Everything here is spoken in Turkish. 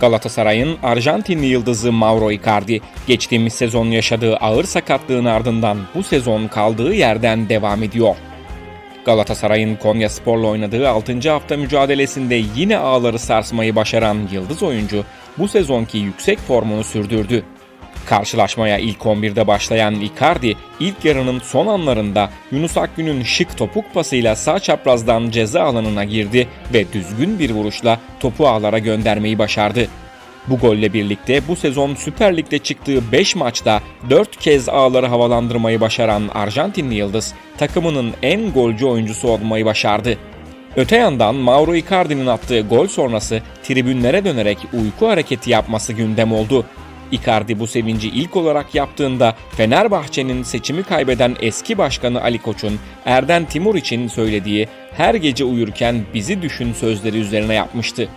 Galatasaray'ın Arjantinli yıldızı Mauro Icardi, geçtiğimiz sezon yaşadığı ağır sakatlığın ardından bu sezon kaldığı yerden devam ediyor. Galatasaray'ın Konya Spor'la oynadığı 6. hafta mücadelesinde yine ağları sarsmayı başaran yıldız oyuncu bu sezonki yüksek formunu sürdürdü. Karşılaşmaya ilk 11'de başlayan Icardi ilk yarının son anlarında Yunus Akgün'ün şık topuk pasıyla sağ çaprazdan ceza alanına girdi ve düzgün bir vuruşla topu ağlara göndermeyi başardı. Bu golle birlikte bu sezon Süper Lig'de çıktığı 5 maçta 4 kez ağları havalandırmayı başaran Arjantinli Yıldız takımının en golcü oyuncusu olmayı başardı. Öte yandan Mauro Icardi'nin attığı gol sonrası tribünlere dönerek uyku hareketi yapması gündem oldu. Icardi bu sevinci ilk olarak yaptığında Fenerbahçe'nin seçimi kaybeden eski başkanı Ali Koç'un Erden Timur için söylediği her gece uyurken bizi düşün sözleri üzerine yapmıştı.